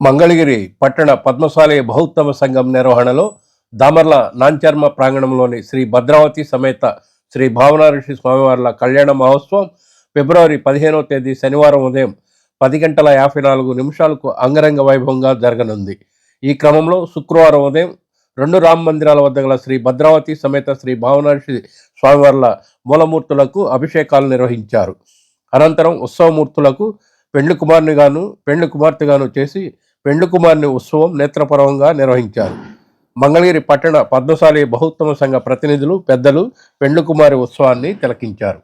మంగళగిరి పట్టణ పద్మశాలయ బహుత్తమ సంఘం నిర్వహణలో దామర్ల నాంచర్మ ప్రాంగణంలోని శ్రీ భద్రావతి సమేత శ్రీ భావనాఋషి స్వామివార్ల కళ్యాణ మహోత్సవం ఫిబ్రవరి పదిహేనవ తేదీ శనివారం ఉదయం పది గంటల యాభై నాలుగు నిమిషాలకు అంగరంగ వైభవంగా జరగనుంది. ఈ క్రమంలో శుక్రవారం ఉదయం రెండు రామ మందిరాల వద్ద గల శ్రీ భద్రావతి సమేత శ్రీ భావనార్షి స్వామివార్ల మూలమూర్తులకు అభిషేకాలు నిర్వహించారు. అనంతరం ఉత్సవమూర్తులకు పెండ్లి కుమారునిగాను పెండ్లి కుమార్తెగాను చేసి పెండ్లుకుమార్ని ఉత్సవం నేత్రపర్వంగా నిర్వహించారు. మంగళగిరి పట్టణ పద్మశాలి బహుత్తమ సంఘ ప్రతినిధులు పెద్దలు పెండ్లుకుమారి ఉత్సవాన్ని తిలకించారు.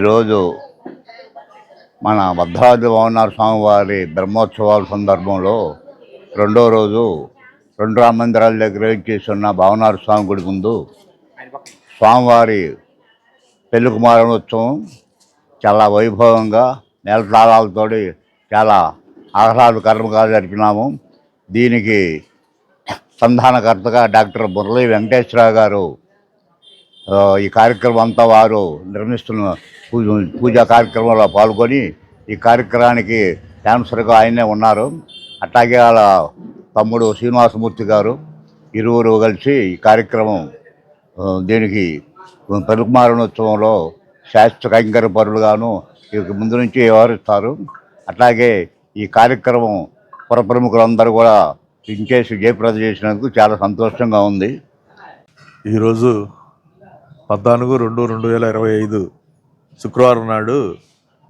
ఈరోజు మన భద్రాద్రి భవనార్ స్వామివారి బ్రహ్మోత్సవాల సందర్భంలో రెండో రోజు రెండు రామ మందిరాల దగ్గర చేస్తున్న భవనార్ స్వామి గుడి ముందు స్వామివారి పెళ్ళి కుమారోత్సవం చాలా వైభవంగా నేలతాళాలతో చాలా ఆహ్లాదకరంగా జరిపినాము. దీనికి సంధానకర్తగా డాక్టర్ మురళీ వెంకటేశ్వరరావు గారు ఈ కార్యక్రమం అంతా వారు నిర్మిస్తున్న పూజ పూజా కార్యక్రమంలో పాల్గొని ఈ కార్యక్రమానికి డాన్సర్గా ఆయనే ఉన్నారు. అట్లాగే వాళ్ళ తమ్ముడు శ్రీనివాసమూర్తి గారు ఇరువురు కలిసి ఈ కార్యక్రమం దీనికి పెరుకుమారణోత్సవంలో శాస్త్ర కైంకర పరులుగాను ముందు నుంచి వ్యవహరిస్తారు. అట్లాగే ఈ కార్యక్రమం పురప్రముఖులందరూ కూడా ఇంకేసి జయప్రద చేసినందుకు చాలా సంతోషంగా ఉంది. ఈరోజు పద్నాలుగు రెండు రెండు వేల ఇరవై ఐదు శుక్రవారం నాడు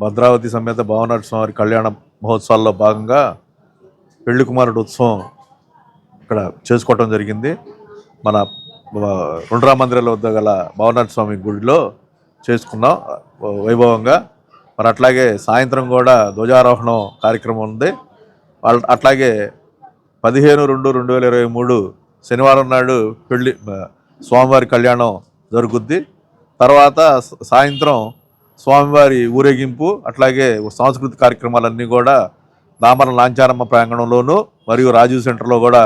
భద్రావతి సమేత భావనాథ స్వామి కళ్యాణ మహోత్సవాల్లో భాగంగా పెళ్ళి కుమారుడు ఉత్సవం ఇక్కడ చేసుకోవటం జరిగింది. మన రుండ్రా రెండ్రా మందిరాల వద్ద గల భావనాథ స్వామి గుడిలో చేసుకున్నాం వైభవంగా. మరి అట్లాగే సాయంత్రం కూడా ధ్వజారోహణం కార్యక్రమం ఉంది. అట్లాగే పదిహేను రెండు రెండు వేల ఇరవై మూడు శనివారం నాడు పెళ్ళి స్వామివారి కళ్యాణం జరుగుద్ది. తర్వాత సాయంత్రం స్వామివారి ఊరేగింపు అట్లాగే సాంస్కృతిక కార్యక్రమాలన్నీ కూడా దామర లాంచారమ్మ ప్రాంగణంలోనూ మరియు రాజీవ్ సెంటర్లో కూడా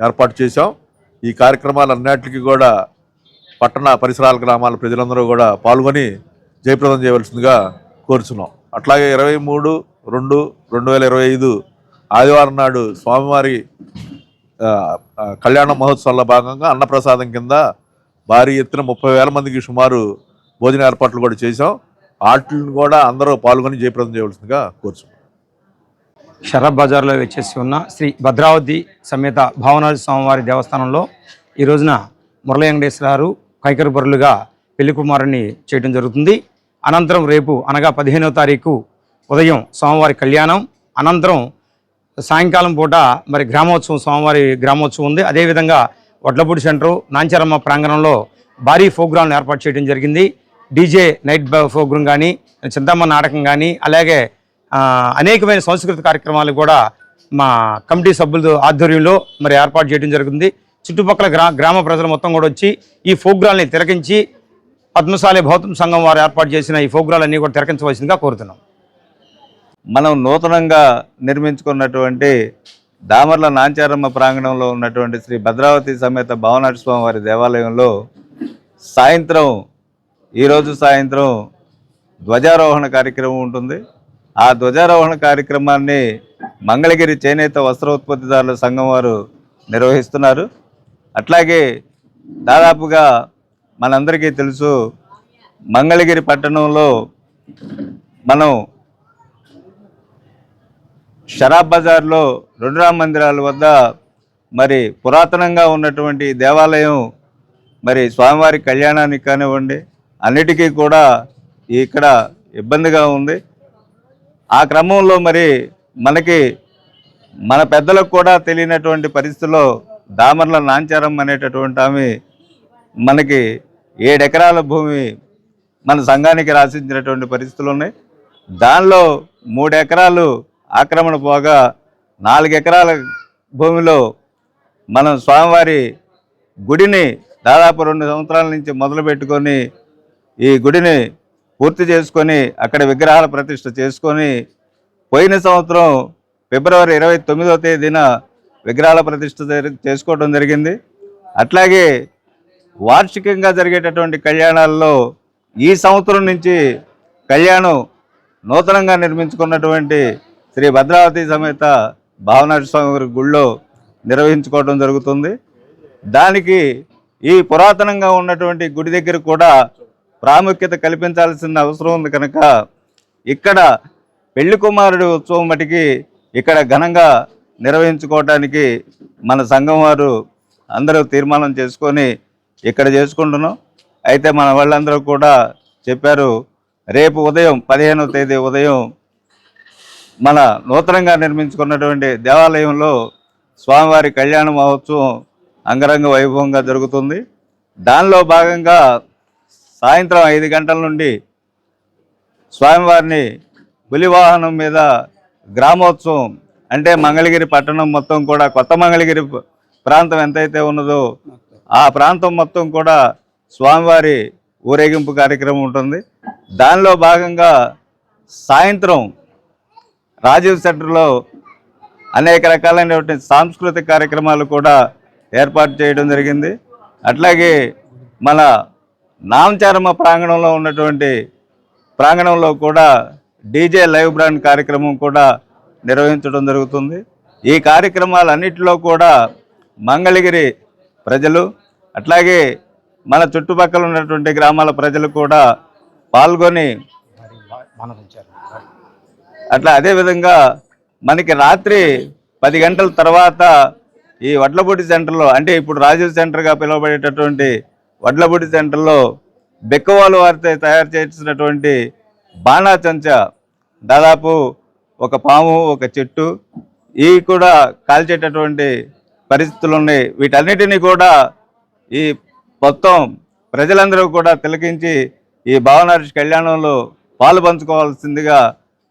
ఏర్పాటు చేశాం. ఈ కార్యక్రమాలన్నిటికీ కూడా పట్టణ పరిసరాల గ్రామాల ప్రజలందరూ కూడా పాల్గొని జయప్రదం చేయవలసిందిగా కోరుచున్నాం. అట్లాగే ఇరవై మూడు రెండు రెండు వేల ఇరవై ఐదు ఆదివారం నాడు స్వామివారి కళ్యాణ మహోత్సవాల్లో భాగంగా అన్నప్రసాదం కింద భారీ ఎత్తున ముప్పై వేల మందికి సుమారు భోజన ఏర్పాట్లు కూడా చేశాం. వాటిని కూడా అందరూ పాల్గొని జయప్రదం చేయవలసిందిగా కోరుచున్నాం. షరబ్ బజార్లో వచ్చేసి ఉన్న శ్రీ భద్రావతి సమేత భావనాథ స్వామివారి దేవస్థానంలో ఈ రోజున మురళీ వెంకటేశ్వరారు కైకర బరులుగా పెళ్ళి కుమారుని చేయడం జరుగుతుంది. అనంతరం రేపు అనగా పదిహేనవ తారీఖు ఉదయం స్వామివారి కళ్యాణం. అనంతరం సాయంకాలం పూట మరి గ్రామోత్సవం స్వామివారి గ్రామోత్సవం ఉంది. అదేవిధంగా వడ్లపూడి సెంటరు నాంచారమ్మ ప్రాంగణంలో భారీ ప్రోగ్రాంలు ఏర్పాటు చేయడం జరిగింది. డీజే నైట్ ప్రోగ్రాం కానీ చింతమ్మ నాటకం కానీ అలాగే అనేకమైన సంస్కృతి కార్యక్రమాలు కూడా మా కమిటీ సభ్యుల ఆధ్వర్యంలో మరి ఏర్పాటు చేయడం జరుగుతుంది చుట్టుపక్కల గ్రా గ్రామ ప్రజలు మొత్తం కూడా వచ్చి ఈ ఫోగ్రాల్ని తిలకించి పద్మశాలి భౌతం సంఘం వారు ఏర్పాటు చేసిన ఈ ప్రోగ్రాలన్నీ కూడా తిరకించవలసిందిగా కోరుతున్నాం. మనం నూతనంగా నిర్మించుకున్నటువంటి దామర్ల నాంచారమ్మ ప్రాంగణంలో ఉన్నటువంటి శ్రీ భద్రావతి సమేత భావనాథ స్వామి వారి దేవాలయంలో సాయంత్రం ఈరోజు సాయంత్రం ధ్వజారోహణ కార్యక్రమం ఉంటుంది. ఆ ధ్వజారోహణ కార్యక్రమాన్ని మంగళగిరి చేనేత వస్త్రోత్పత్తిదారుల సంఘం వారు నిర్వహిస్తున్నారు. అట్లాగే దాదాపుగా మనందరికీ తెలుసు మంగళగిరి పట్టణంలో మనం షరాబ్ బజార్లో రెండు రామ మందిరాల వద్ద మరి పురాతనంగా ఉన్నటువంటి దేవాలయం మరి స్వామివారి కళ్యాణానికి కానివ్వండి అన్నిటికీ కూడా ఇక్కడ ఇబ్బందిగా ఉంది. ఆ క్రమంలో మరి మనకి మన పెద్దలకు కూడా తెలియనటువంటి పరిస్థితుల్లో దామర్ల నాంచారం అనేటటువంటి ఆమె మనకి ఏడెకరాల భూమి మన సంఘానికి రాసించినటువంటి పరిస్థితులు ఉన్నాయి. దానిలో మూడు ఎకరాలు ఆక్రమణ పోగా నాలుగు ఎకరాల భూమిలో మనం స్వామివారి గుడిని దాదాపు రెండు సంవత్సరాల నుంచి మొదలు పెట్టుకొని ఈ గుడిని పూర్తి చేసుకొని అక్కడ విగ్రహాల ప్రతిష్ట చేసుకొని పోయిన సంవత్సరం ఫిబ్రవరి ఇరవై తొమ్మిదవ తేదీన విగ్రహాల ప్రతిష్ట చేసుకోవడం జరిగింది. అట్లాగే వార్షికంగా జరిగేటటువంటి కళ్యాణాల్లో ఈ సంవత్సరం నుంచి కళ్యాణం నూతనంగా నిర్మించుకున్నటువంటి శ్రీ భద్రావతి సమేత భావనాటి స్వామి వారి గుళ్ళో నిర్వహించుకోవడం జరుగుతుంది. దానికి ఈ పురాతనంగా ఉన్నటువంటి గుడి దగ్గర కూడా ప్రాముఖ్యత కల్పించాల్సిన అవసరం ఉంది కనుక ఇక్కడ పెళ్ళి కుమారుడి ఉత్సవం మటుకి ఇక్కడ ఘనంగా నిర్వహించుకోవడానికి మన సంఘం వారు అందరూ తీర్మానం చేసుకొని ఇక్కడ చేసుకుంటున్నాం. అయితే మన వాళ్ళందరూ కూడా చెప్పారు రేపు ఉదయం పదిహేనవ తేదీ ఉదయం మన నూతనంగా నిర్మించుకున్నటువంటి దేవాలయంలో స్వామివారి కళ్యాణ మహోత్సవం అంగరంగ వైభవంగా జరుగుతుంది. దానిలో భాగంగా సాయంత్రం ఐదు గంటల నుండి స్వామివారిని పులివాహనం మీద గ్రామోత్సవం అంటే మంగళగిరి పట్టణం మొత్తం కూడా కొత్త మంగళగిరి ప్రాంతం ఎంతైతే ఉన్నదో ఆ ప్రాంతం మొత్తం కూడా స్వామివారి ఊరేగింపు కార్యక్రమం ఉంటుంది. దానిలో భాగంగా సాయంత్రం రాజీవ్ సెంటర్లో అనేక రకాలైనటువంటి సాంస్కృతిక కార్యక్రమాలు కూడా ఏర్పాటు చేయడం జరిగింది. అట్లాగే మన నామచారమ్మ ప్రాంగణంలో ఉన్నటువంటి ప్రాంగణంలో కూడా డీజే లైవ్ బ్రాండ్ కార్యక్రమం కూడా నిర్వహించడం జరుగుతుంది. ఈ కార్యక్రమాలన్నింటిలో కూడా మంగళగిరి ప్రజలు అట్లాగే మన చుట్టుపక్కల ఉన్నటువంటి గ్రామాల ప్రజలు కూడా పాల్గొని అట్లా అదేవిధంగా మనకి రాత్రి పది గంటల తర్వాత ఈ వడ్లపూడి సెంటర్లో అంటే ఇప్పుడు రాజీవ్ సెంటర్గా పిలువబడేటటువంటి వడ్లపూడి సెంటర్లో బెక్కవాలు వారితో తయారు చేసినటువంటి బాణా చెంచా దాదాపు ఒక పాము ఒక చెట్టు ఇవి కూడా కాల్చేటటువంటి పరిస్థితులు ఉన్నాయి. వీటన్నిటినీ కూడా ఈ మొత్తం ప్రజలందరూ కూడా తిలకించి ఈ భావనారీష్ కళ్యాణంలో పాలు పంచుకోవాల్సిందిగా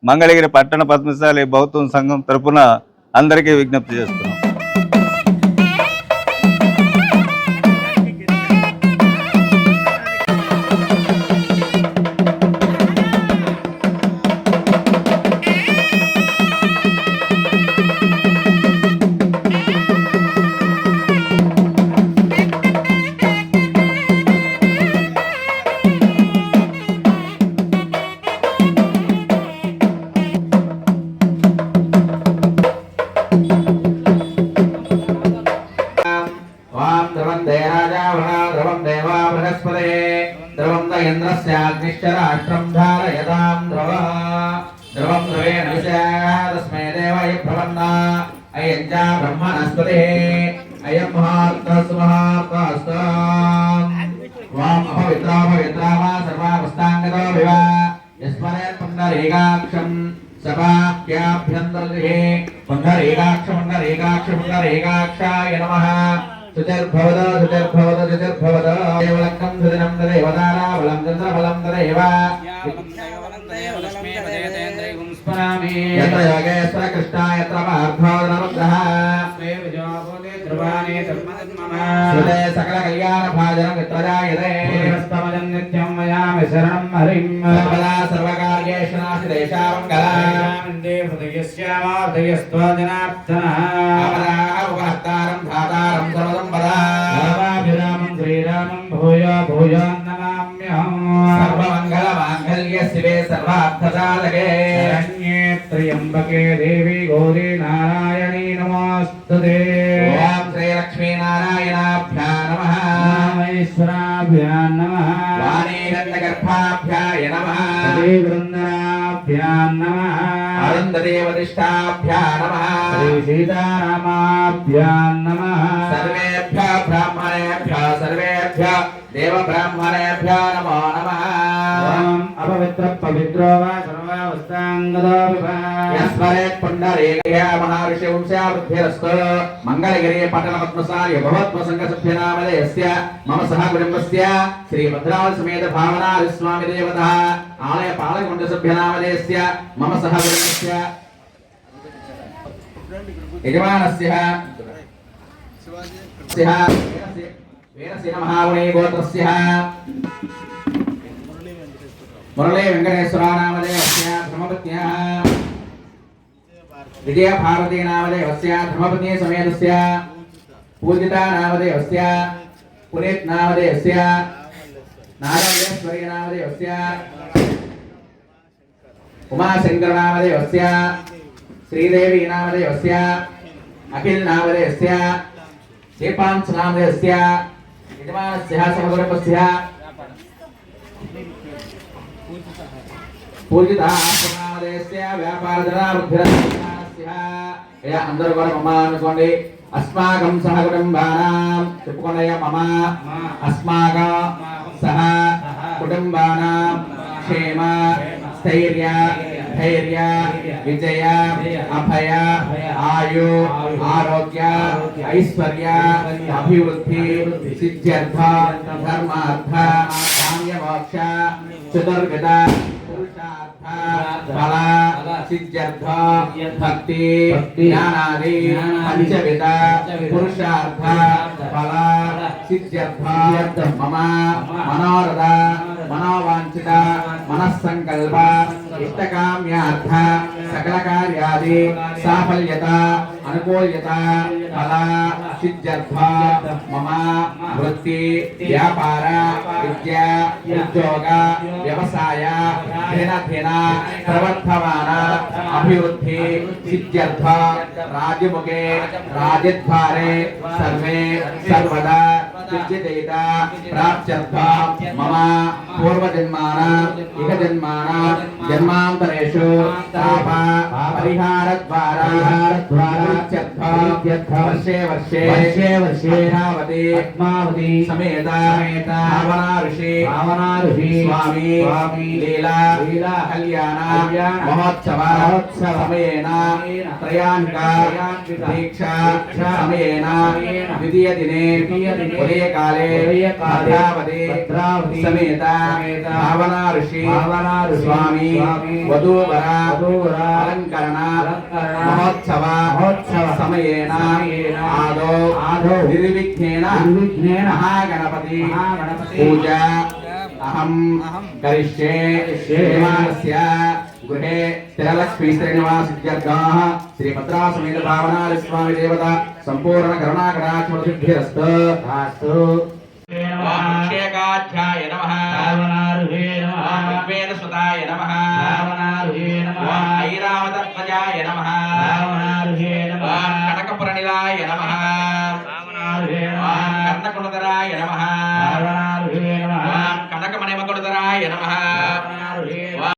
మంగళగిరి పట్టణ పద్మశాలి బౌద్ధం సంఘం తరఫున అందరికీ విజ్ఞప్తి చేస్తున్నాం. అయం చ బ్రహ్మణస్పతి అయం మహార్తస్తు వాం అపవిత్రా పవిత్రా వా సర్వావస్థాంగతో వివ యస్మరేత్ పుండరీకాక్షం సభాభ్యాభ్యంతరే పుండరీకాక్ష పుండరీకాక్ష పుండరీకాక్షాయ నమః సుచర్భవద సుచర్భవద సుచర్భవద దేవలక్కం సుదినం తదేవదారా బలం చంద్రబలం తదేవ యత్ర యోగేశ్వర కృష్ణ యత్ర పార్థోదనరుద్ధః సుదే సకల కళ్యాణ భాజన మిత్రజాయతే నిత్యం మయామి శరణం హరిం. సర్వదా సర్వకార్యేషు నాస్తి దేశామంగళం ఉపహత్తారం ధాతారం సర్వదంపదా రామాభిరామం శ్రీరామం భూయో భూయో శ్రీ సీతారామాభ్యాం నమః. సర్వేభ్య బ్రాహ్మణేభ్య సర్వేభ్య దేవ బ్రాహ్మణేభ్య నమో నమః. ఓం అపవిత్ర పవిత్రో వా సర్వావస్థాంగదో విభా యస్మరేత్ పుండరీకయ మహర్షి వంశావృద్ధిరస్తు మంగళగిరి పట్టణ పద్మసారి సంఘ సభ్యనామలయస్య మమ సహ కుటుంబస్య. శ్రీ భద్రావతి సమేత భావనారి స్వామి దేవత ఆలయ పాలకుండ సభ్యనామలయస్య మమ సహ కుటుంబస్య. యజమానస్య. స్య వీరసేన మహామునే గోత్రస్య మురళీ వెంకటేశ్వరానామదేవస్య ధర్మపత్న్యాः. విజయ భారతీ నామదేవస్య ధర్మపత్ని సమేతస్య. పూజిత నామదేవస్య పునీత్ నామదేవస్య నారాయణేశ్వరి నామదేవస్య ఉమాశంకర నామదేవస్య శ్రీదేవి నామదేవస్య అఖిల్ నామదేవస్య దీపాంశ నామదేవస్య యజమానస్య సమకుటుంబస్య అందరూ కూడా మమ అనుకోండి. అస్మాకం సహ కుటుంబానాం చెప్పుకోండి మమ. అస్మాకం సహ కుటుంబానాం క్షేమ స్థైర్య ధైర్య విజయ అభయ ఆయు ఆరోగ్య ఐశ్వర్య అభివృద్ధి సిద్ధ్యర్థ ధర్మార్థ కామ్యమోక్ష చతుర్విధ ఫల సిద్ధ్యర్థ భక్తి జ్ఞానాది పంచవిధ పురుషార్థ ఫల సిద్ధ్యర్థ మమ మనోరథ మనోవాంఛిత మనస్సంకల్ప ఇష్టకామ్యార్థ సకల కార్యాది సాఫల్యత అనుకూల్యత ఫల సిద్ధ్యర్థ మమ వృత్తి వ్యాపార విద్య ఉద్యోగ వ్యవసాయ దినదిన ప్రవర్ధమాన అభివృద్ధి సిద్ధ్యర్థ రాజముఖే రాజద్వారే సర్వే సర్వదా సిద్ధిదైత ప్రాప్త్యర్థ మమ పూర్వజన్మాన ఇహ జన్మాన జన్మాంతరేషు తాప పరిహార ద్వారా వర్షే వర్షే వర్షే వర్షే పద్మావతి పద్మావతి సమేత సమేత భావనా ఋషి భావనా ఋషి స్వామి స్వామి లీలా లీలా కళ్యాణ మహోత్సవ మహోత్సవ సమయేన త్రయాంక దీక్ష సమయేన ద్వితీయ దినే భద్రావతి భద్రావతి సమేత భావనా ఋషి భావనా స్వామి వధూవర అలంకరణ మహోత్సవ మహోత్సవ సమయేన ఆదో ఆదో నిర్విఘ్నేన నిర్విఘ్నేన మహాగణపతి మహాగణపతి పూజ అహం కరిష్యే శ్రీమానస్య గృహే స్థిరలక్ష్మీ శ్రీనివాసిత్యర్థాः శ్రీభద్రాసమేత భావనాది స్వామి దేవత సంపూర్ణ కరుణాకరాక్షమసిద్ధిరస్తు వేద సుతాయ నమః భావనారుహే నమః ఐరావతధ్వజాయ నమః భావనారుహే నమః కనకపురనిలాయ నమః నమః కర్ణకుణధరాయ నమః భావనారుహే నమః కనకమణిమకుడుధరాయ నమః